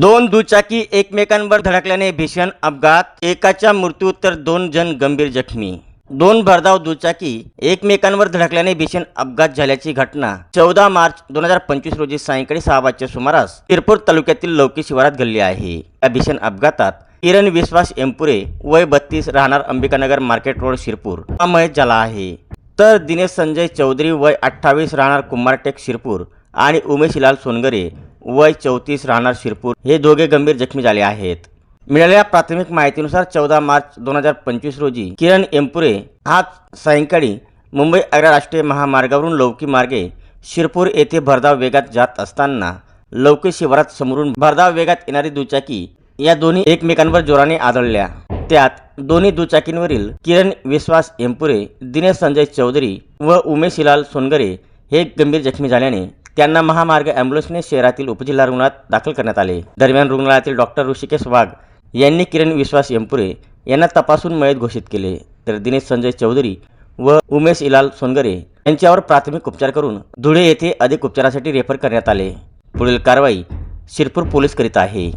दोन दुचाकी एकमेकांवर धडकल्याने भीषण अपघात. एकाच्या मृत्यू तर दोन जण गंभीर जखमी. दोन भरधाव दुचाकी एकमेकांवर धडकल्याने भीषण अपघात झाल्याची घटना. चौदा मार्च दोन हजार पंचवीस रोजी सायंकाळी सहा वाजच्या सुमारास शिरपूर तालुक्यातील लौकी शिवारात घडली आहे. या भीषण अपघातात किरण विश्वास एम्पुरे वय बत्तीस राहणार अंबिकानगर मार्केट रोड शिरपूर. हा मयत झाला आहे. तर दिनेश संजय चौधरी वय अठ्ठावीस राहणार कुंभारटेक शिरपूर. आणि उमेश लाल सोनगरे वय चौतीस राहणार शिरपूर. हे दोघे गंभीर जखमी झाले आहेत. मिळालेल्या प्राथमिक माहितीनुसार चौदा मार्च दोन हजार पंचवीस रोजी किरण एम्पुरे आज सायंकाळी मुंबई आग्रा राष्ट्रीय महामार्गावरून लौकी मार्गे शिरपूर येथे भरधाव वेगात जात असताना लौकी शिवारात समोरून भरधाव वेगात येणारी दुचाकी या दोन्ही एकमेकांवर जोराने आदळल्या. त्यात दोन्ही दुचाकींवरील किरण विश्वास एम्पुरे दिनेश संजय चौधरी व उमेश हिलाल सोनगरे हे गंभीर जखमी झाल्याने त्यांना महामार्ग अँब्युलन्सने शहरातील उपजिल्हा रुग्णालयात दाखल करण्यात आले. दरम्यान रुग्णालयातील डॉक्टर ऋषिकेश वाघ यांनी किरण विश्वास यमपुरे यांना तपासून मयत घोषित केले. तर दिनेश संजय चौधरी व उमेश इलाल सोनगरे यांच्यावर प्राथमिक उपचार करून धुळे येथे अधिक उपचारासाठी रेफर करण्यात आले. पुढील कारवाई शिरपूर पोलीस करीत आहे.